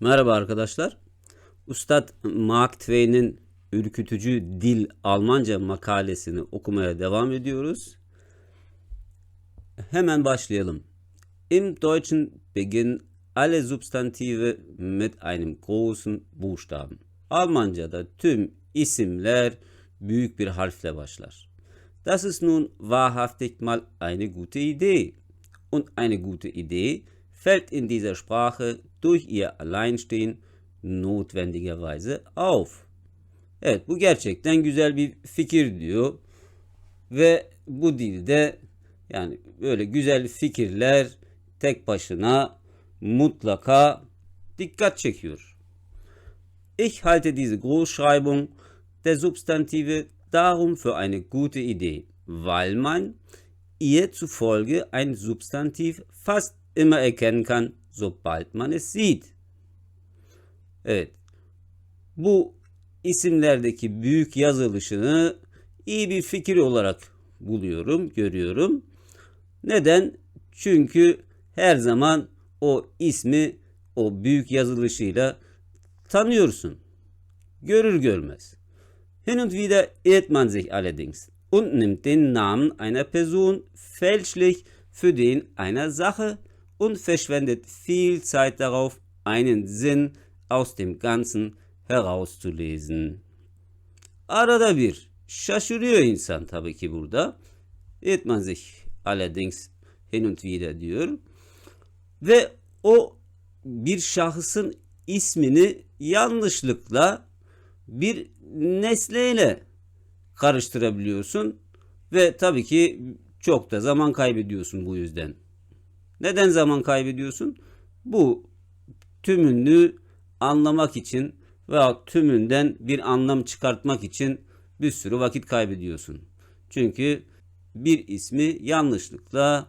Merhaba arkadaşlar. Ustad Mark Twain'in ürkütücü dil Almanca makalesini okumaya devam ediyoruz. Hemen başlayalım. Im Deutschen beginnen alle Substantive mit einem großen Buchstaben. Almanca'da tüm isimler büyük bir harfle başlar. Das ist nun wahrhaftig mal eine gute Idee. Und eine gute Idee fällt in dieser Sprache durch ihr Alleinstehen notwendigerweise auf. Evet bu gerçekten güzel bir fikir diyor. Ve bu dilde yani böyle güzel fikirler tek başına mutlaka dikkat çekiyor. Ich halte diese Großschreibung der Substantive darum für eine gute Idee, weil man ihr zufolge ein Substantiv fast immer erkennen kann, sobald man es sieht. Evet. Bu isimlerdeki büyük yazılışını iyi bir fikir olarak buluyorum, görüyorum. Neden? Çünkü her zaman o ismi o büyük yazılışıyla tanıyorsun. Görür görmez. Hin und wieder irrt man sich allerdings und nimmt den Namen einer Person fälschlich für den einer Sache und verschwendet viel Zeit darauf, einen Sinn aus dem Ganzen herauszulesen. Arada bir şaşırıyor insan tabii ki burada. Man sich allerdings hin und wieder diyor. Ve o bir şahısın ismini yanlışlıkla bir nesneyle karıştırabiliyorsun ve tabii ki çok da zaman kaybediyorsun bu yüzden. Neden zaman kaybediyorsun? Bu tümünü anlamak için veya tümünden bir anlam çıkartmak için bir sürü vakit kaybediyorsun. Çünkü bir ismi yanlışlıkla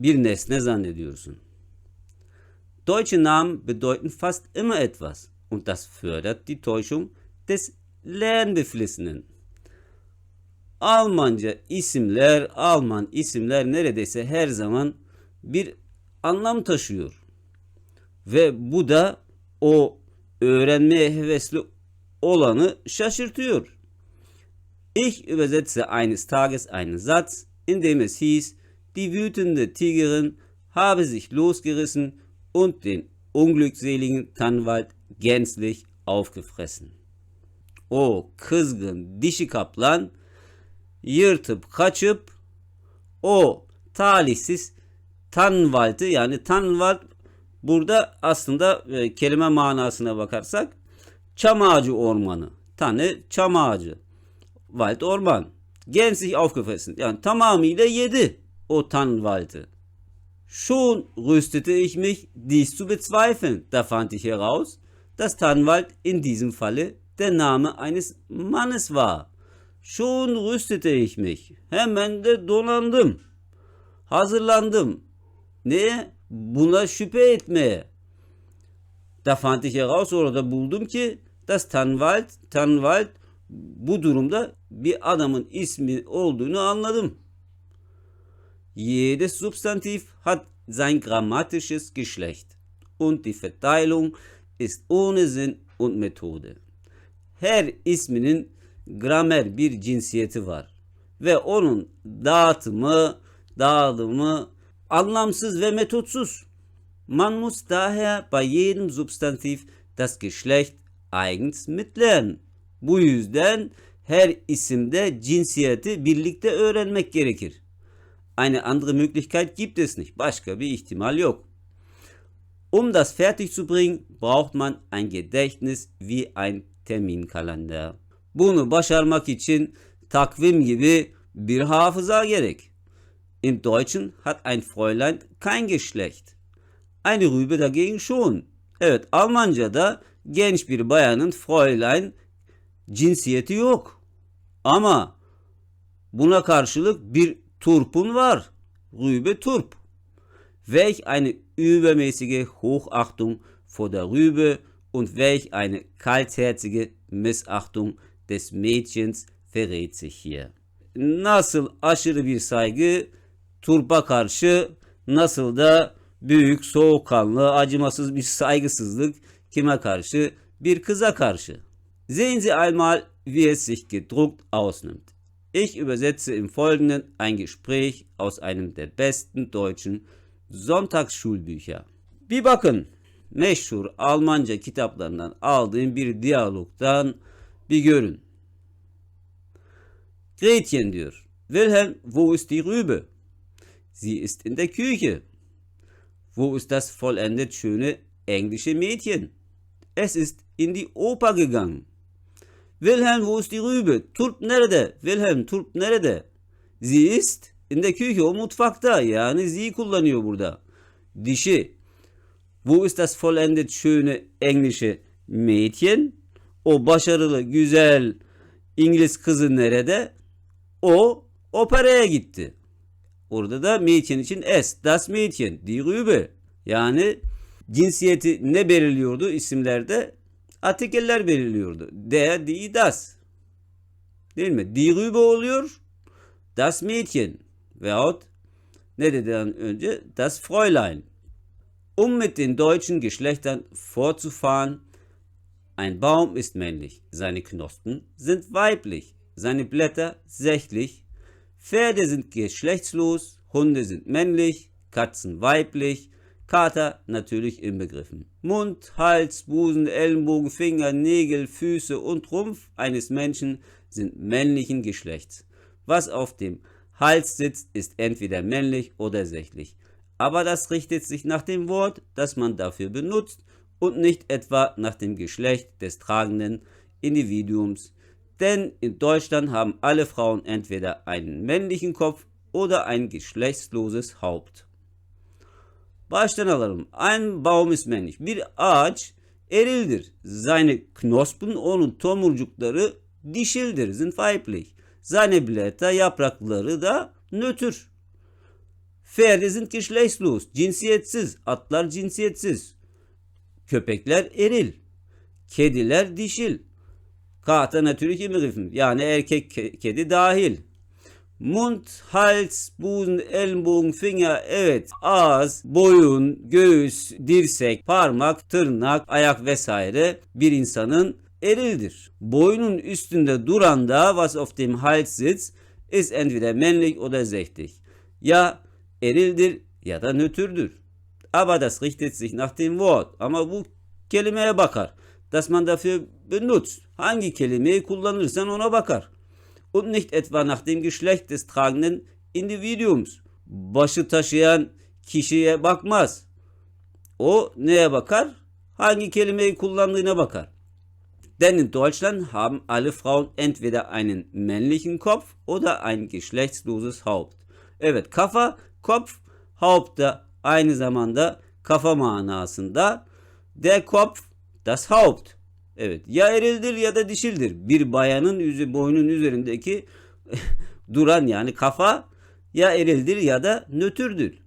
bir nesne zannediyorsun. Deutsche Namen bedeuten fast immer etwas und das fördert die Täuschung des Lernbeflissenen. Almanca isimler, Alman isimler neredeyse her zaman bir anlam taşıyor. Ve bu da o öğrenmeye hevesli olanı şaşırtıyor. Ich übersetze eines Tages einen Satz, in dem es hieß, die wütende Tigerin habe sich losgerissen und den unglückseligen Tannwald gänzlich aufgefressen. O kızgın dişi kaplan yırtıp kaçıp o talihsiz Tannwald'ı yani Tannwald burada aslında e, kelime manasına bakarsak çam ağacı ormanı. Tanı çam ağacı. Wald orman. Gänzlich aufgefressen. Yani tamamıyla yedi o Tannwald'ı. Schon rüstete ich mich, dies zu bezweifeln. Da fand ich heraus, dass Tannwald in diesem Falle der Name eines Mannes war. Schon rüstete ich mich. Hemen de donandım. Hazırlandım. Neye? Buna şüphe etmeye. Da fand ich heraus, orada buldum ki, dass Tannwald, Tannwald bu durumda bir adamın ismi olduğunu anladım. Jedes Substantiv hat sein grammatisches Geschlecht und die Verteilung ist ohne Sinn und Methode. Her isminin gramer bir cinsiyeti var ve onun dağıtımı, dağılımı anlamsız ve metotsuz. Man muss daher bei jedem Substantiv das Geschlecht eigens mitlernen. Bu yüzden her isimde cinsiyeti birlikte öğrenmek gerekir. Eine andere Möglichkeit gibt es nicht. Başka bir ihtimal yok. Um das fertig zu bringen, braucht man ein Gedächtnis wie ein Terminkalender. Bunu başarmak için takvim gibi bir hafıza gerek. Im Deutschen hat ein Fräulein kein Geschlecht. Eine Rübe dagegen schon. Evet Almanca'da genç bir bayanın Fräulein cinsiyeti yok. Ama buna karşılık bir Turpun var. Rübe Turp. Welch eine übermäßige Hochachtung vor der Rübe und welch eine kaltherzige Missachtung des Mädchens verrät sich hier. Nasıl aşırı bir saygı turpa karşı nasıl da Büyük, soğukkanlı, acımasız bir saygısızlık kime karşı? Bir kıza karşı. Sehen einmal, wie es sich gedruckt ausnimmt. Ich übersetze im Folgenden ein Gespräch aus einem der besten deutschen Sonntagsschulbücher. Bir bakın, meşhur Almanca kitaplarından aldığım bir diyalogdan bir görün. Gretchen diyor. Wilhelm, wo ist die Rübe? Sie ist in der Küche. Wo ist das vollendet schöne englische Mädchen? Es ist in die Oper gegangen. Wilhelm, wo ist die Rübe? Turp nerede? Wilhelm, Turp nerede? Sie ist in der Küche, o mutfakta. Yani sie kullanıyor burada. Dişi. Wo ist das vollendet schöne englische Mädchen? O başarılı, güzel İngiliz kızı nerede? O operaya gitti. Orada da Mädchen için S. Das Mädchen. Die Rübe. Yani cinsiyeti ne belirliyordu isimlerde? Artikeller belirliyordu. Der, die, das. Değil mi? Die Rübe oluyor. Das Mädchen. Veyahut ne dediden önce? Das Fräulein. Um mit den deutschen Geschlechtern fortzufahren, ein Baum ist männlich, seine Knospen sind weiblich, seine Blätter sächlich, Pferde sind geschlechtslos, Hunde sind männlich, Katzen weiblich, Kater natürlich inbegriffen. Mund, Hals, Busen, Ellenbogen, Finger, Nägel, Füße und Rumpf eines Menschen sind männlichen Geschlechts. Was auf dem Hals sitzt, ist entweder männlich oder sächlich. Aber das richtet sich nach dem Wort, das man dafür benutzt und nicht etwa nach dem Geschlecht des tragenden Individuums. Denn in Deutschland haben alle Frauen entweder einen männlichen Kopf oder ein geschlechtsloses Haupt. Baştan alalım. Ein Baum ist männlich. Bir ağaç erildir. Seine Knospen, onun tomurcukları dişildir. Sind weiblich. Seine Blätter, yaprakları da nötr. Pferde sind geschlechtslos. Cinsiyetsiz. Atlar cinsiyetsiz. Köpekler eril. Kediler dişil. Kater natürlich inbegriffen. Yani erkek ke- kedi dahil. Mund, Hals, Busen, Ellenbogen, Finger, evet, ağız, boyun, göğüs, dirsek, parmak, tırnak, ayak vesaire bir insanın erildir. Boynun üstünde duran da was auf dem Hals sitzt, ist entweder männlich oder sächlich. Ya erildir ya da nötrdür. Aber das richtet sich nach dem Wort. Ama bu kelimeye bakar. Das man dafür benutzt. Hangi kelimeyi kullanırsan ona bakar. Und nicht etwa nach dem Geschlecht des tragenden Individuums. Başı taşıyan kişiye bakmaz. O neye bakar? Hangi kelimeyi kullandığına bakar. Denn in Deutschland haben alle Frauen entweder einen männlichen Kopf oder ein geschlechtsloses Haupt. Evet kafa, Kopf, Haupt da aynı zamanda kafa manasında. Der Kopf, das Haupt. Evet ya erildir ya da dişildir. Bir bayanın yüzü boynun üzerindeki duran yani kafa ya erildir ya da nötrdür.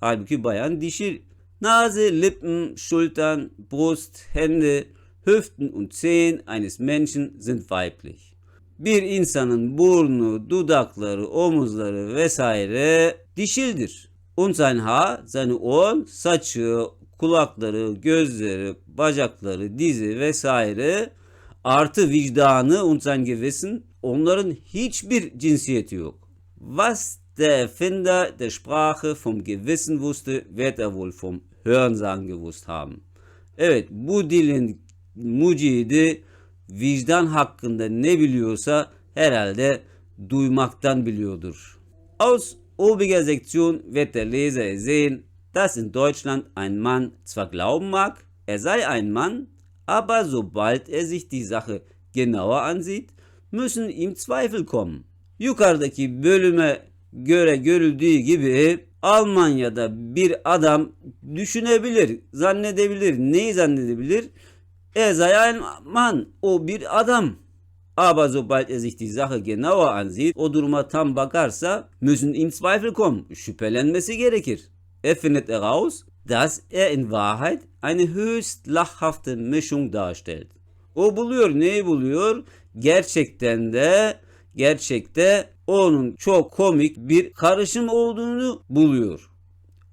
Halbuki bayan dişil. Nase, Lippen, Schultern, Brust, Hände, Hüften und Zehen eines Menschen sind weiblich. Bir insanın burnu, dudakları, omuzları vesaire dişildir. Und sein Haar, seine Ohren, saçı, kulakları, gözleri, bacakları, dizi vesaire artı vicdanı und sein Gewissen onların hiçbir cinsiyeti yok. Was der Erfinder der Sprache vom Gewissen wusste, wird er wohl vom Hörensagen gewusst haben. Evet bu dilin mucidi vicdan hakkında ne biliyorsa herhalde duymaktan biliyordur. Aus obiger Sektion wird der Leser sehen, dass in Deutschland ein Mann zwar glauben mag, er sei ein Mann, aber sobald er sich die Sache genauer ansieht, müssen ihm Zweifel kommen. Yukarıdaki bölüme göre görüldüğü gibi Almanya'da bir adam düşünebilir, zannedebilir. Neyi zannedebilir? Er sei ein Mann, o bir adam. Aber sobald er sich die Sache genauer ansieht, o duruma tam bakarsa, müssen ihm Zweifel kommen, şüphelenmesi gerekir. Er findet heraus, dass er in Wahrheit eine höchst lachhafte Mischung darstellt. O buluyor, neyi buluyor? Gerçekten de, gerçekte onun çok komik bir karışım olduğunu buluyor.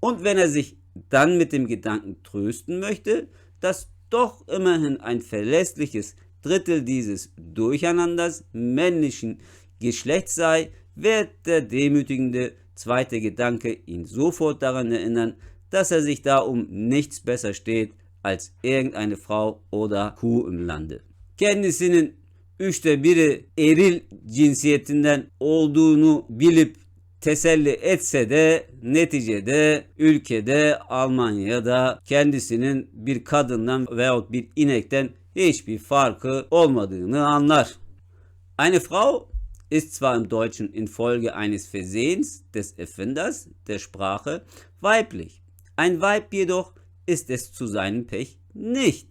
Und wenn er sich dann mit dem Gedanken trösten möchte, dass doch immerhin ein verlässliches Drittel dieses Durcheinanders männlichen Geschlechts sei, wird der demütigende zweite Gedanke ihn sofort daran erinnern, dass er sich da um nichts besser steht als irgendeine Frau oder Kuh im Lande. Kendisinin üçte biri eril cinsiyetinden olduğunu bilip teselli etse de neticede ülkede Almanya'da kendisinin bir kadından veyahut bir inekten hiçbir farkı olmadığını anlar. Eine Frau ist zwar im Deutschen infolge eines Versehens des Erfinders der Sprache weiblich, ein Weib jedoch ist es zu seinem Pech nicht.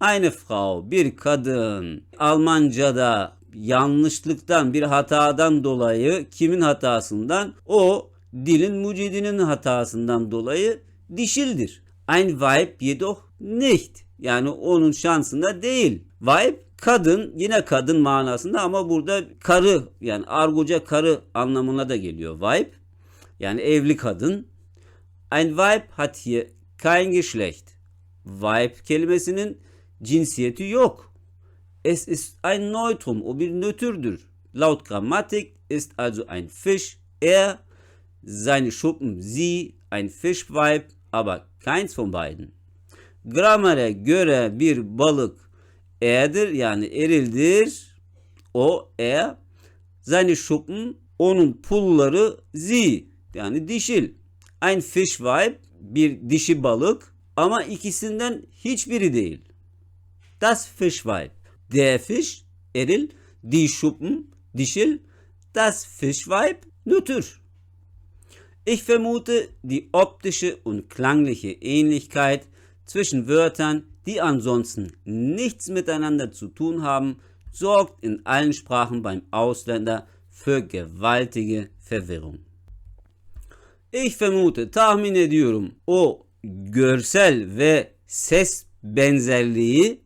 Eine Frau, bir kadın Almanca'da yanlışlıktan bir hatadan dolayı kimin hatasından? O dilin mucidinin hatasından dolayı dişildir. Ein Weib jedoch nicht. Yani onun şansında değil. Weib kadın yine kadın manasında ama burada karı yani argoca karı anlamına da geliyor Weib. Yani evli kadın. Ein Weib hat hier kein Geschlecht. Weib kelimesinin cinsiyeti yok. Es ist ein Neutrum, o bir nötrdür. Laut Grammatik ist also ein Fisch er, seine Schuppen sie, ein Fischweib, aber keins von beiden. Gramere göre bir balık erdir yani erildir. O er. Seine Schuppen onun pulları sie yani dişil. Ein Fischweib bir dişi balık ama ikisinden hiçbiri değil. Das Fischweib. Der Fisch, eril, die Schuppen, dişil, das Fischweib, nötr. Ich vermute die optische und klangliche Ähnlichkeit zwischen Wörtern, die ansonsten nichts miteinander zu tun haben, sorgt in allen Sprachen beim Ausländer für gewaltige Verwirrung. Ich vermute, tahmin ediyorum o görsel ve ses benzerliği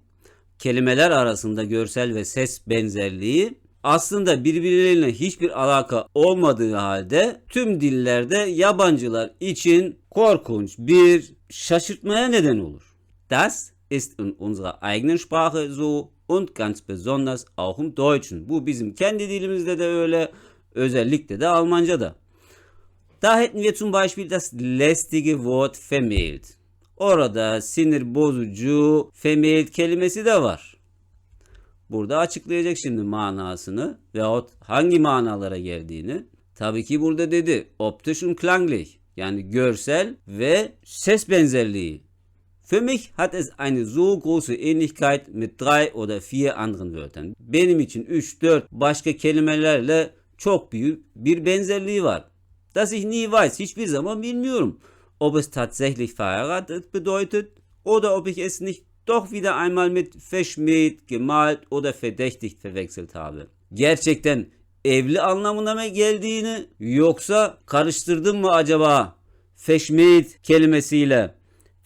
kelimeler arasında görsel ve ses benzerliği aslında birbirleriyle hiçbir alaka olmadığı halde tüm dillerde yabancılar için korkunç bir şaşırtmaya neden olur. Das ist in unserer eigenen Sprache so und ganz besonders auch im Deutschen. Bu bizim kendi dilimizde de öyle, özellikle de Almanca'da. Da hätten wir zum Beispiel das lästige Wort vermählt. Orada sinir bozucu vermählt kelimesi de var. Burada açıklayacak şimdi manasını veyahut hangi manalara geldiğini. Tabii ki burada dedi optisch und klanglich yani görsel ve ses benzerliği. Für mich hat es eine so große Ähnlichkeit mit drei oder vier anderen Wörtern. Benim için 3-4 başka kelimelerle çok büyük bir benzerliği var. Dass ich nie weiß, hiçbir zaman bilmiyorum. Ob es tatsächlich verheiratet bedeutet oder ob ich es nicht doch wieder einmal mit verschmäht, gemalt oder verdächtigt verwechselt habe. Gerçekten evli anlamına mı geldiğini yoksa karıştırdım mı acaba feşmeyit kelimesiyle?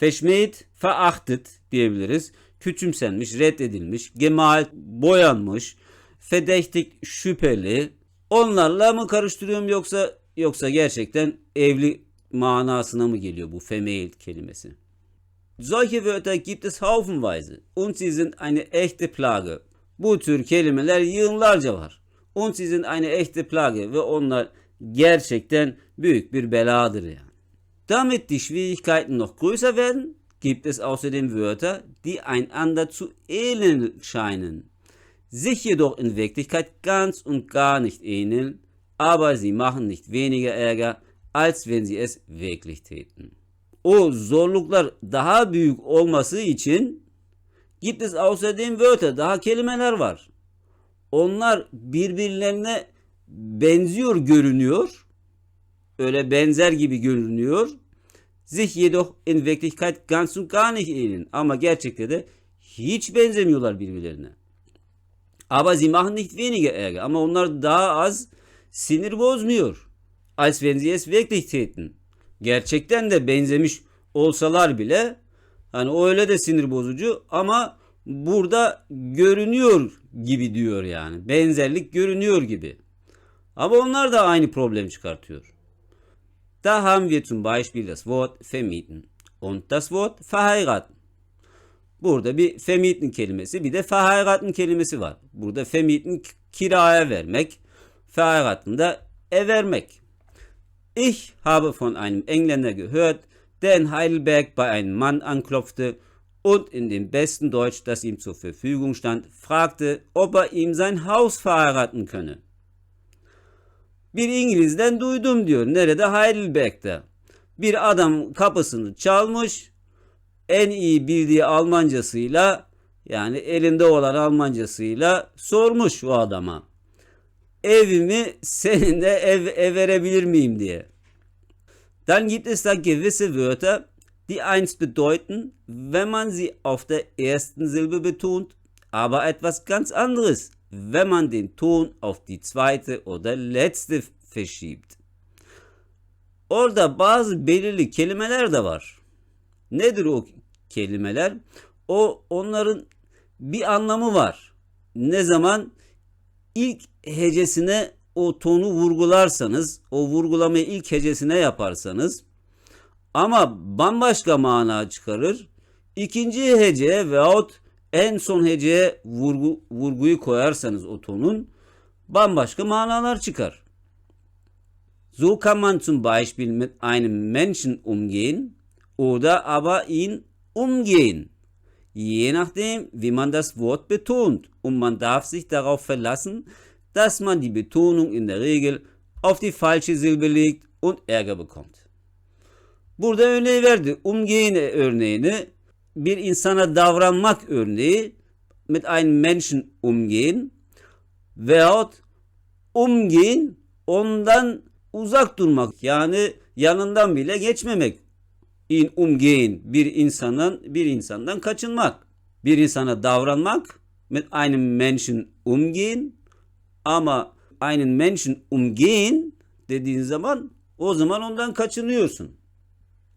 Feşmeyit verachtet diyebiliriz. Küçümsenmiş, reddedilmiş, gemalt, boyanmış, verdächtigt şüpheli. Onlarla mı karıştırıyorum yoksa yoksa gerçekten evli manasına mı geliyor bu vermählt kelimesi? Solche Wörter gibt es haufenweise und sie sind eine echte Plage. Bu tür kelimeler yığınlarca var. Und sie sind eine echte Plage ve onlar gerçekten büyük bir beladır yani. Damit die Schwierigkeiten noch größer werden, gibt es außerdem Wörter, die einander zu ähneln scheinen, sich jedoch in Wirklichkeit ganz und gar nicht ähneln, aber sie machen nicht weniger Ärger, als wenn sie es wirklich täten. O zorluklar daha büyük olması için gibt es außerdem Wörter, daha kelimeler var. Onlar birbirlerine benziyor görünüyor. Öyle benzer gibi görünüyor. Sich jedoch in Wirklichkeit ganz und gar nicht ähneln. Ama gerçekte de hiç benzemiyorlar birbirlerine. Aber sie machen nicht weniger Ärger. Ama onlar daha az sinir bozmuyor. Als wenn sie es wirklich täten. Gerçekten de benzemiş olsalar bile hani öyle de sinir bozucu ama burada görünüyor gibi diyor yani. Benzerlik görünüyor gibi. Aber onlar da aynı problem çıkartıyor. Da haben wir zum Beispiel das Wort vermieten. und das Wort verheiraten. Burada bir vermieten kelimesi bir de verheiraten kelimesi var. Burada vermieten kiraya vermek, verheiraten da vermek. Ich habe von einem Engländer gehört, der in Heidelberg bei einem Mann anklopfte und in dem besten Deutsch, das ihm zur Verfügung stand, fragte, ob er ihm sein Haus verheiraten könne. Bir İngiliz'den duydum diyor. Nerede? Heidelberg'de. Bir adam kapısını çalmış. En iyi bildiği Almancasıyla yani elinde olan Almancasıyla sormuş o adama. Evimi seninle ev, ev verebilir miyim diye. Dann gibt es da gewisse Wörter, die eins bedeuten, wenn man sie auf der ersten Silbe betont, aber etwas ganz anderes, wenn man den Ton auf die zweite oder letzte verschiebt. Orada bazı belirli kelimeler de var. Nedir o kelimeler? O onların bir anlamı var. Ne zaman ilk hecesine o tonu vurgularsanız, o vurgulamayı ilk hecesine yaparsanız ama bambaşka mana çıkarır. İkinci heceye veyahut en son heceye vurgu, vurguyu koyarsanız o tonun bambaşka manalar çıkar. So kann man zum Beispiel mit einem Menschen umgehen oder aber ihn umgehen. Je nachdem, wie man das Wort betont. Und man darf sich darauf verlassen, dass man die Betonung in der Regel auf die falsche Silbe legt und Ärger bekommt. Burada örneği verdi. Umgehen örneğini bir insana davranmak örneği mit einem Menschen umgehen veyahut umgehen ondan uzak durmak yani yanından bile geçmemek. In umgehen bir insandan bir insandan kaçınmak. Bir insana davranmak mit einem Menschen umgehen ama einen Menschen umgehen dediğin zaman o zaman ondan kaçınıyorsun.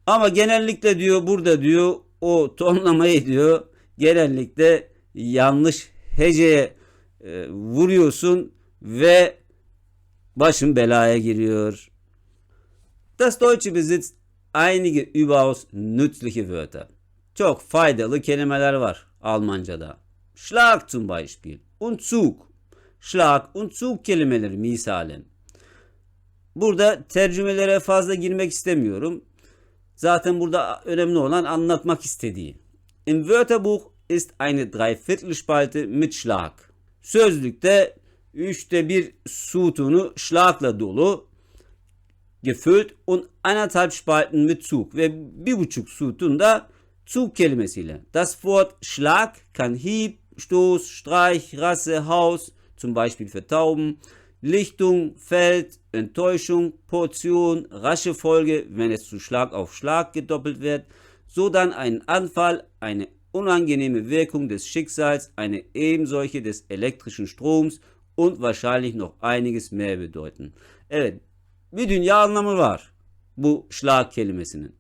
Ama genellikle diyor burada diyor o tonlamayı diyor genellikle yanlış heceye e, vuruyorsun ve başın belaya giriyor. Das Deutsche besitzt einige überaus nützliche Wörter. Çok faydalı kelimeler var Almanca'da. Schlag zum Beispiel und Zug. Schlag und Zug kelimeleri misalen. Burada tercümelere fazla girmek istemiyorum. Zaten burada önemli olan anlatmak istediği. Im Wörterbuch ist eine Dreiviertelspalte mit Schlag. Sözlükte üçte bir sütunu Schlag'la dolu gefüllt und anderthalb Spalten mit Zug ve bir buçuk sütun da Zug kelimesiyle. Das Wort Schlag kann Hieb, Stoß, Streich, Rasse, Haus, zum Beispiel für Tauben, Lichtung, Feld, Enttäuschung, Portion, rasche Folge, wenn es zu Schlag auf Schlag gedoppelt wird, so dann ein Anfall, eine unangenehme Wirkung des Schicksals, eine Ebensolche des elektrischen Stroms und wahrscheinlich noch einiges mehr bedeuten. Evet, bir dünya anlamı var bu Schlag kelimesinin.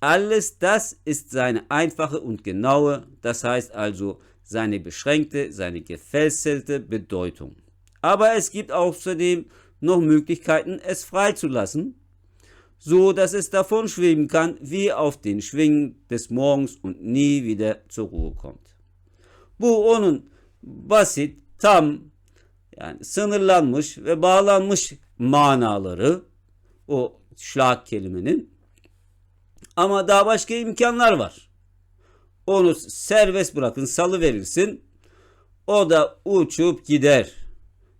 Alles das ist seine einfache und genaue, das heißt also seine beschränkte, seine gefesselte Bedeutung. Aber es gibt außerdem noch Möglichkeiten, es freizulassen, so dass es davon schweben kann, wie auf den Schwingen des Morgens und nie wieder zur Ruhe kommt. Bu onun basit, tam, yani sınırlanmış ve bağlanmış manaları o şlak kelimenin. Ama daha başka imkanlar var. Onu serbest bırakın, salı verirsin. O da uçup gider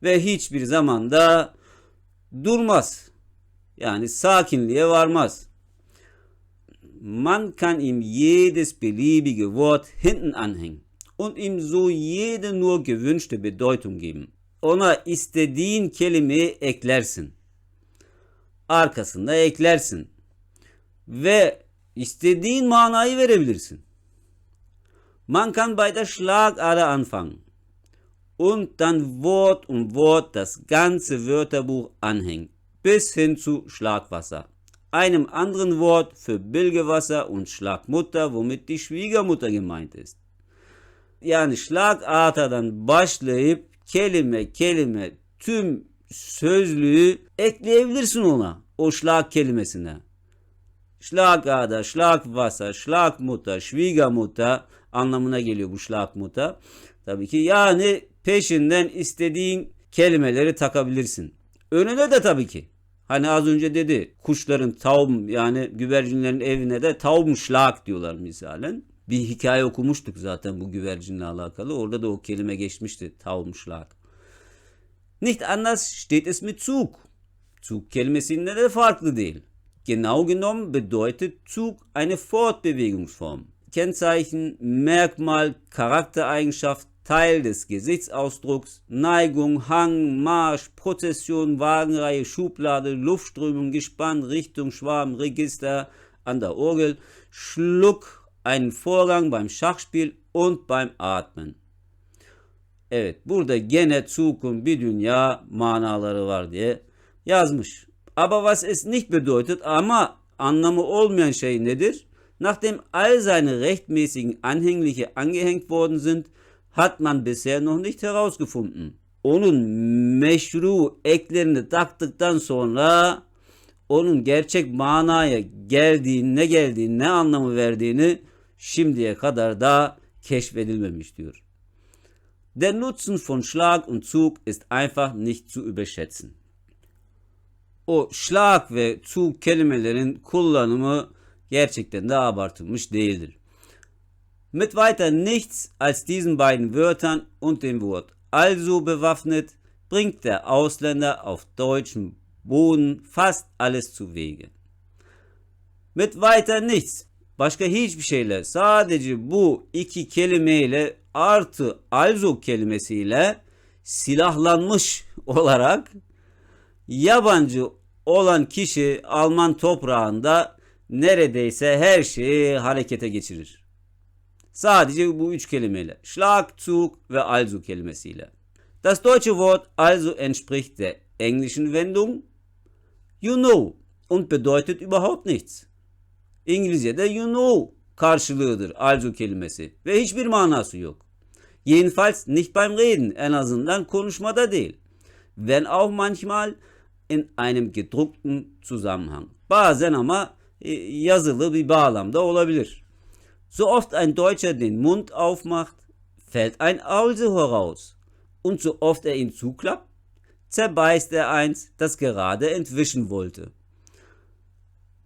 ve hiçbir zamanda durmaz. Yani sakinliğe varmaz. Man kann ihm jedes beliebige Wort hinten anhängen und ihm so jede nur gewünschte Bedeutung geben. Ona istediğin kelimeyi eklersin. Arkasında eklersin. Ve istediğin manayı verebilirsin. Man kann bei der Schlagader anfangen und dann Wort um Wort das ganze Wörterbuch anhängen, bis hin zu Schlagwasser. Einem anderen Wort für Bilgewasser und Schlagmutter, womit die Schwiegermutter gemeint ist. Yani Schlagatadan başlayıp kelime kelime tüm sözlüğü ekleyebilirsin ona. O şlag kelimesine. Schlagader, Schlagwasser, Schlagmutter, Schwiegermutter anlamına geliyor bu Schlagmutter. Tabii ki yani peşinden istediğin kelimeleri takabilirsin. Önüne de tabii ki. Hani az önce dedi kuşların tavm yani güvercinlerin evine de Taubenschlag diyorlar misalen. Bir hikaye okumuştuk zaten bu güvercinle alakalı. Orada da o kelime geçmişti Taubenschlag. Nicht anders steht es mit Zug. Zug kelimesinde de farklı değil. Genau genommen bedeutet Zug eine Fortbewegungsform. Kennzeichen, Merkmal, Charaktereigenschaft, Teil des Gesichtsausdrucks, Neigung, Hang, Marsch, Prozession, Wagenreihe, Schublade, Luftströmung, Gespann, Richtung, Schwarm, Register an der Orgel, Schluck, einen Vorgang beim Schachspiel und beim Atmen. Evet burada gene Zug'un bir dünya manaları var diye yazmış. Aber was es nicht bedeutet ama anlamı olmayan şey nedir? Nachdem all seine rechtmäßigen Anhängliche angehängt worden sind, hat man bisher noch nicht herausgefunden. Onun meşru eklerini taktıktan sonra onun gerçek manaya geldiğini, ne geldiğini, ne anlamı verdiğini şimdiye kadar da keşfedilmemiş diyor. Der Nutzen von Schlag und Zug ist einfach nicht zu überschätzen. O Schlag ve Zug kelimelerin kullanımı gerçekten de abartılmış değildir. Mit weiter nichts als diesen beiden Wörtern und dem Wort also bewaffnet bringt der Ausländer auf deutschem Boden fast alles zu Wege. Mit weiter nichts başka hiçbir şeyle sadece bu iki kelimeyle artı also kelimesiyle silahlanmış olarak yabancı olan kişi Alman toprağında neredeyse her şeyi harekete geçirir. Sadece bu üç kelimeyle. Schlag, Zug ve also kelimesiyle. Das deutsche Wort also entspricht der englischen Wendung you know und bedeutet überhaupt nichts. İngilizce'de you know karşılığıdır also kelimesi ve hiçbir manası yok. Jedenfalls nicht beim Reden, en azından konuşmada değil. Wenn auch manchmal in einem gedruckten Zusammenhang. Bazen ama e, yazılı bir bağlamda olabilir. So oft ein Deutscher den Mund aufmacht, fällt ein Also heraus. Und so oft er ihn zuklappt, zerbeißt er eins, das gerade entwischen wollte.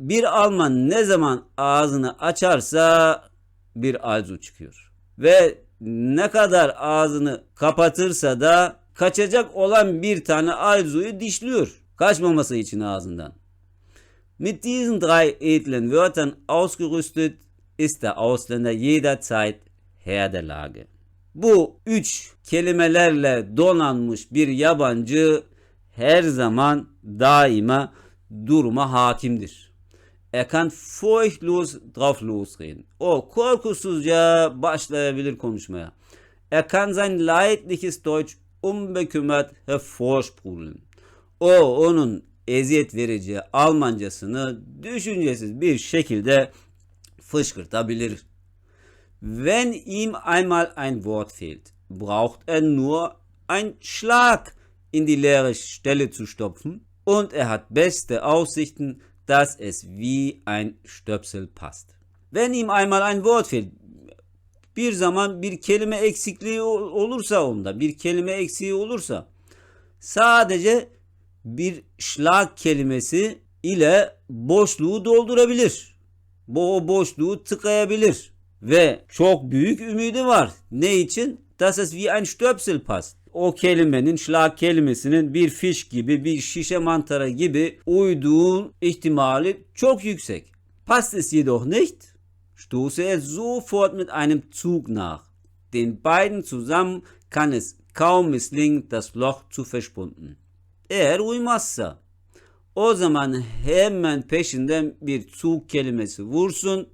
Bir Alman ne zaman ağzını açarsa bir alzu çıkıyor. Ve ne kadar ağzını kapatırsa da kaçacak olan bir tane alzuyu dişliyor. Kaçmaması için ağzından. Mit diesen drei edlen Wörtern ausgerüstet ist der Ausländer jederzeit Herr der Lage. Bu üç kelimelerle donanmış bir yabancı her zaman daima duruma hakimdir. Er kann furchtlos drauf losreden. O korkusuzca başlayabilir konuşmaya. Er kann sein leidliches Deutsch unbekümmert hervorsprudeln. O onun eziyet verici Almancasını düşüncesiz bir şekilde fışkırtabilir. Wenn ihm einmal ein Wort fehlt, braucht er nur ein Schlag in die leere Stelle zu stopfen und er hat beste Aussichten, dass es wie ein Stöpsel passt. Wenn ihm einmal ein Wort fehlt, bir zaman bir kelime eksikliği olursa onda, bir kelime eksiği olursa sadece bir schlag kelimesi ile boşluğu doldurabilir. Bu o boşluğu tıkayabilir. Ve çok büyük ümidi var. Ne için? Das ist wie ein Stöpsel passt. O kelimenin, schlag kelimesinin bir fiş gibi, bir şişe mantara gibi uyduğu ihtimali çok yüksek. Passt es jedoch nicht, stoße er sofort mit einem Zug nach. Den beiden zusammen kann es kaum misslingen, das Loch zu verspunden. Eğer uymazsa o zaman hemen peşinden bir Zug kelimesi vursun.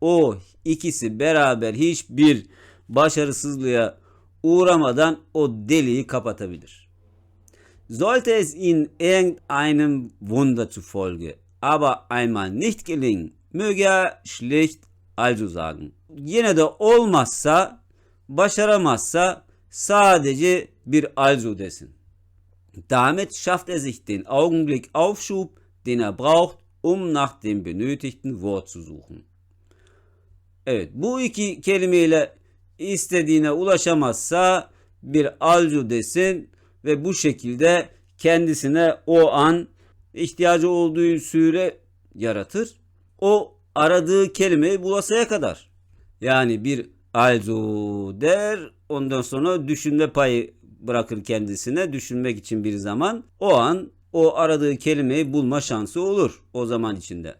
O ikisi beraber hiçbir başarısızlığa uğramadan o deliği kapatabilir. Sollte es in irgendeinem Wunder zufolge aber einmal nicht gelingen, möge er schlicht also sagen. Yine de olmazsa, başaramazsa sadece bir also desin. Damit schafft er sich den Augenblick Aufschub, den er braucht, um nach dem benötigten Wort zu suchen. Evet bu iki kelimeyle istediğine ulaşamazsa bir alcu desin ve bu şekilde kendisine o an ihtiyacı olduğu süre yaratır. O aradığı kelimeyi bulasaya kadar. Yani bir alcu der ondan sonra düşünme payı bırakır kendisine düşünmek için bir zaman. O an o aradığı kelimeyi bulma şansı olur o zaman içinde.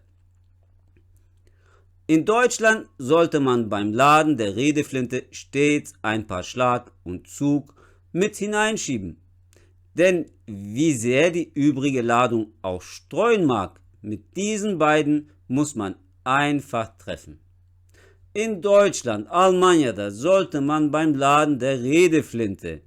In Deutschland sollte man beim Laden der Redeflinte stets ein paar Schlag und Zug mit hineinschieben. Denn wie sehr die übrige Ladung auch streuen mag, mit diesen beiden muss man einfach treffen. In Deutschland, Almanya'da sollte man beim Laden der Redeflinte,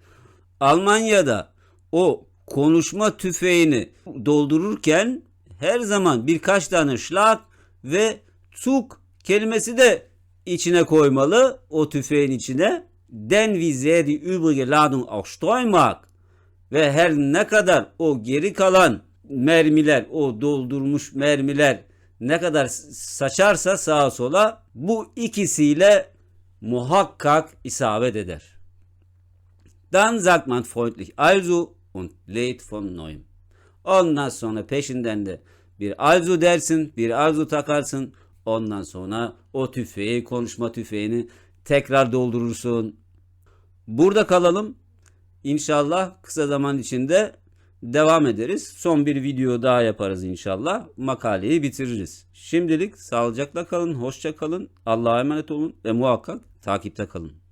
Almanya'da o konuşma tüfeğini doldururken her zaman birkaç tane Schlag ve Zug kelimesi de içine koymalı o tüfeğin içine. Den wie übrige Ladung auch ve her ne kadar o geri kalan mermiler, o doldurmuş mermiler ne kadar saçarsa sağa sola bu ikisiyle muhakkak isabet eder. Dann sagt man freundlich also und lädt von neuem. Ondan sonra peşinden de bir alzu dersin, bir arzu takarsın. Ondan sonra o tüfeği, konuşma tüfeğini tekrar doldurursun. Burada kalalım. İnşallah kısa zaman içinde devam ederiz. Son bir video daha yaparız inşallah. Makaleyi bitiririz. Şimdilik sağlıcakla kalın, hoşça kalın. Allah'a emanet olun ve muhakkak takipte kalın.